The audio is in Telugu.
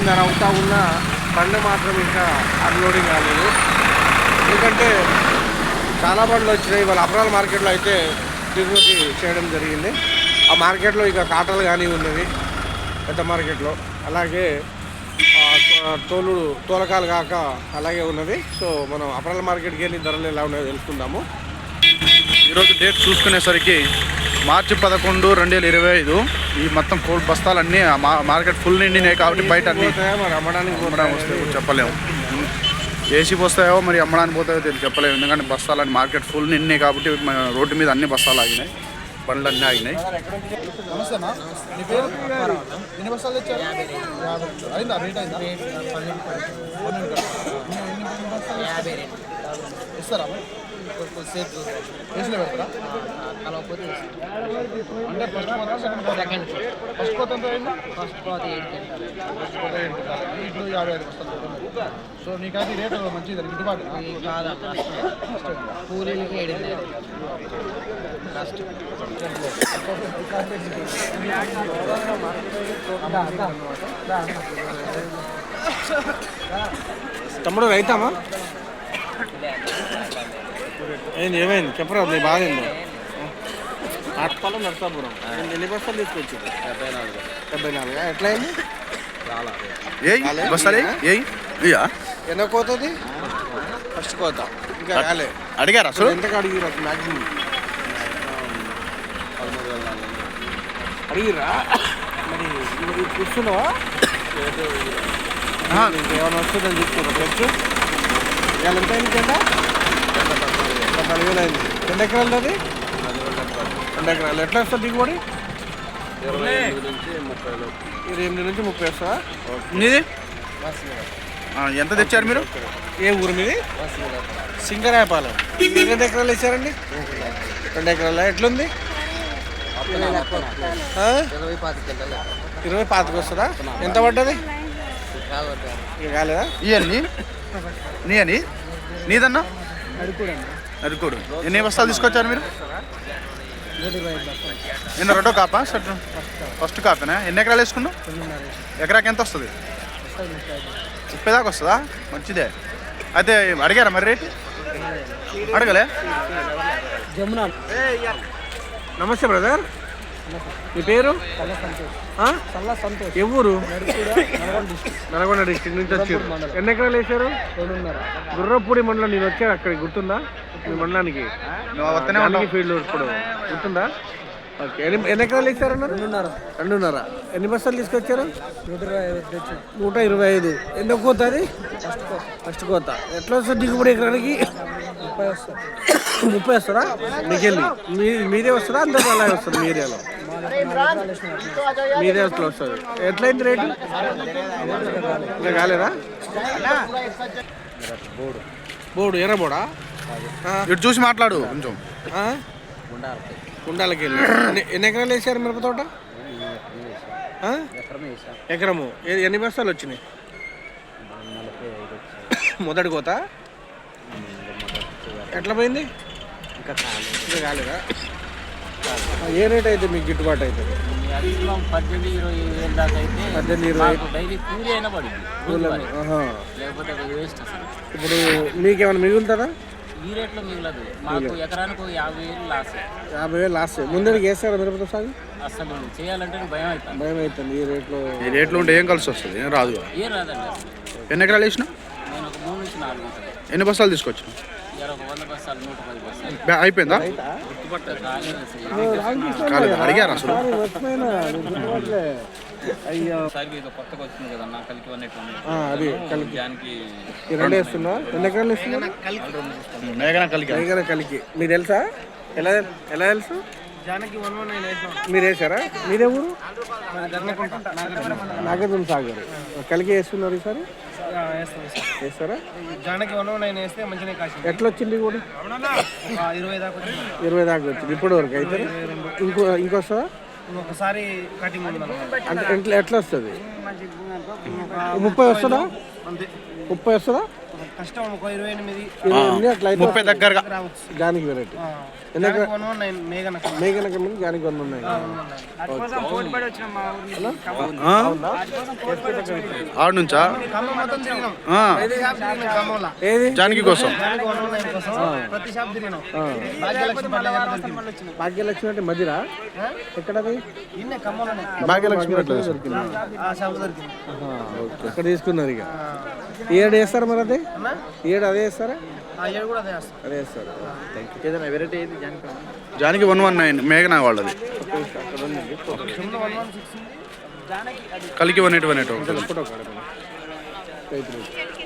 అయిందని అవుతా ఉన్న బండి మాత్రం ఇంకా అన్లోడింగ్ కాలేదు. ఎందుకంటే చాలా బండ్లు వచ్చినాయి. వాళ్ళ అప్రాల మార్కెట్లో అయితే దిగుమతి చేయడం జరిగింది. ఆ మార్కెట్లో ఇక కాటలు కానీ ఉన్నవి పెద్ద మార్కెట్లో. అలాగే తోలుడు తోలకాలు కాక అలాగే ఉన్నది సో మనం అప్రాల మార్కెట్కి వెళ్ళి ధరలు ఎలా ఉన్నాయో తెలుసుకుందాము. ఈరోజు డేట్ చూసుకునేసరికి మార్చి పదకొండు రెండు వేల ఇరవై ఐదు ఈ మొత్తం కోల్డ్ బస్తాలన్నీ ఆ మా- మార్కెట్ ఫుల్ నిండినాయి కాబట్టి బయట అన్ని అమ్మడానికి వస్తాయో చెప్పలేము. ఏసీ వస్తాయో మరి అమ్మడానికి పోతాయో తెలియదు చెప్పలేము. ఎందుకంటే బస్తాలు మార్కెట్ ఫుల్ నిండినాయి కాబట్టి మన రోడ్డు మీద అన్ని బస్తాలు ఆగినాయి. బండ్లు అన్నీ ఆగినాయి బస్తాలు ఇస్తారా మరి? సేపు ఏసీలో పెడతారా? కలవకపోతే అంటే ఫస్ట్ కోత సెకండ్ కోత సెకండ్ ఫస్ట్ కోత ఎంత అయింది? ఫస్ట్ కోత ఫస్ట్ కోత. ఇప్పుడు యాభై ఐదు సో నీకైతే రేట్ మంచిది గిట్టుబాటు కాదా? కూలీలకి కష్టం తమ్ముడు రైతామా? ఏంది ఏమైంది? చెప్పరా నీ బాధ ఏందో? ఆత్పాలం నర్సాపురం ఎన్ని- బస్తాలు తీసుకొచ్చి డెబ్బై నాలుగు. డెబ్బై నాలుగు. ఎట్లా అయింది? ఎన్న కోతది? ఫస్ట్ కోత. ఇంకా కాలే అడిగారా అసలు ఎంత అడిగిరా మ్యాక్సిమం అడిగిరా మరి మరి కూర్చున్నావా. ఏమైనా వస్తుందని చూసుకున్నా ఖర్చు ఇవాళ ఎంత అయింది పద్నాలుగు వేలు అయింది రెండు ఎకరాలు అది? రెండు ఎకరాలు. ఎట్లా వస్తుంది దిగుబడి? ఇరవై ఎనిమిది నుంచి ముప్పై వస్తుందా నీది ఆ, ఎంత తెచ్చారు మీరు? ఏ ఊరు మీది? సింగరాయపాలెం. రెండు ఎకరాలు ఇచ్చారండి రెండు ఎకరాలు? ఎట్లుంది? ఇరవై పాతిక వస్తుందా? ఎంత పడ్డది? ఇక కాలేదా? ఇవన్నీ నీ? అని నీదన్నా? అరుకోడు. ఎన్ని బస్తాలు తీసుకొచ్చారు మీరు? నిన్న రెండో కాపా? సెట్ ఫస్ట్ కాపేనా? ఎన్ని ఎకరాలు వేసుకున్నావు? ఎకరాకి ఎంత వస్తుంది? ముప్పైదాకా వస్తుందా? మంచిదే. అయితే అడిగారా మరి రేట్? అడగలే. జమున నమస్తే బ్రదర్. మీ పేరు? చల్ల ఏ ఊరు? నల్గొండ డిస్టిక్ నుంచి వచ్చారు. ఎన్ని ఎకరాలు వేసారు గుర్రపూడి మండలం. నేను వచ్చాను అక్కడికి. గుర్తుందా? మీ మండలానికి? ఉంటావు ఫీల్డ్ ఇప్పుడు గుర్తుందా? ఓకే. ఎన్ని ఎన్ని ఎకరాలు వేసారన్నారు రెండున్నర. రెండున్నర. ఎన్ని బస్తాలు తీసుకొచ్చారు? నూట ఇరవై ఐదు నూట ఇరవై ఐదు. ఎన్నో కోత అది? ఫస్ట్ కోత. ఎట్లా వస్తుంది దిగుబడి ఎకరానికి? ముప్పై వస్తుంది. ముప్పై వస్తుందా? మీకెళ్ళి మీ మీదే వస్తుందా? అందరూ అలాగే వస్తుంది మీ ఏరియాలో మీదే ఎట్లా వస్తుంది. ఎట్లయింది రేటు? ఇంకా కాలేదా? బోర్డు. ఎర్రబోడా ఇటు చూసి మాట్లాడు కొంచెం. ఆ? కుండాలకి వెళ్ళి ఎన్ని- ఎకరాలు వేసారు మిరప తోట? ఎకరము. ఎన్ని బస్తాలు వచ్చినాయి? మొదటి కోత? ఎట్లా పోయింది? ఇంకా కాలేదు. ఏ రేట్ అయితే మీకు గిట్టుబాటు అవుతుంది మ్యాక్సిమం పద్దెనిమిది ఇరవై వేలు దాకా అయితే పద్దెనిమిది ఇరవై మాకు డైలీ కూలి అయినా పడింది. లేకపోతే అది వేస్ట్ అసలు. ఇప్పుడు మీకేమైనా మిగులుతుందా? ఈ రేట్లో మిగలదు. మాకు ఎకరానికి యాభై వేలు లాస్. యాభై వేలు లాస్ట్ ముందడికి వేస్తారా మిరపతో సాగు అసలు చేయాలంటే భయం అవుతుంది భయం అవుతుంది ఈ రేట్లో. ఈ రేట్లు ఉంటే ఏం కలిసి వస్తుంది? ఏం రాదు ఏం రాదండి ఎన్ని ఎకరాలు వేసినావు? నేను ఒక మూడు నుంచి నాలుగు ఎన్ని బస్తాలు బ్యా- అయిపోయిందా? అడిగారు అసలు? అయ్యో. కొత్తగా వచ్చింది కదా నా కలికి అన్నట్టు ఆ, అది కలికి. దానికి ఈ రెండు వేస్తున్నా? ఎకరాలు మేఘన కలిగా కలికి. మీకు తెలుసా? ఎలా ఎలా తెలుసు? మీరు వేసారా? మీరే ఊరు? నాగార్జున సాగర్ కలికి వేస్తున్నారు ఈసారి? వేస్తారా? జానకి వన్ నైన్ వేస్తే మంచిగా కాసి ఎట్లా వచ్చింది కూడా ఇరవై దాకా వచ్చింది. ఇరవై దాకా వచ్చింది. ఇప్పటి వరకు అయితే ఇంకో ఇంకొస్తా ఒకసారి కటింగ్ అంటే ఎట్లా ఎట్లా వస్తుంది? ముప్పై వస్తుందా? ముప్పై వస్తుందా? కష్టం ఒక ఇరవై ఎనిమిది. ముప్పై దగ్గరగా. జానికి వెరైటీ మేఘన వంద ఉన్నాయి? ఆడ నుంచా? ఏది? జానకి కోసం. భాగ్యలక్ష్మి అంటే మధిరా ఎక్కడది? భాగ్యలక్ష్మి ఇక్కడ తీసుకున్నారు ఇక. ఏడు వేస్తారు మరి అదే? ఏడు అదే వేస్తారా? ఆ ఏడు కూడా అదే ఏదైనా వెరైటీ ఏది జానికి జానకి వన్ వన్ నైన్ మేఘనా వాళ్ళది. కలికి వన్ ఎయిట్ వన్ ఎయిట్ రైతు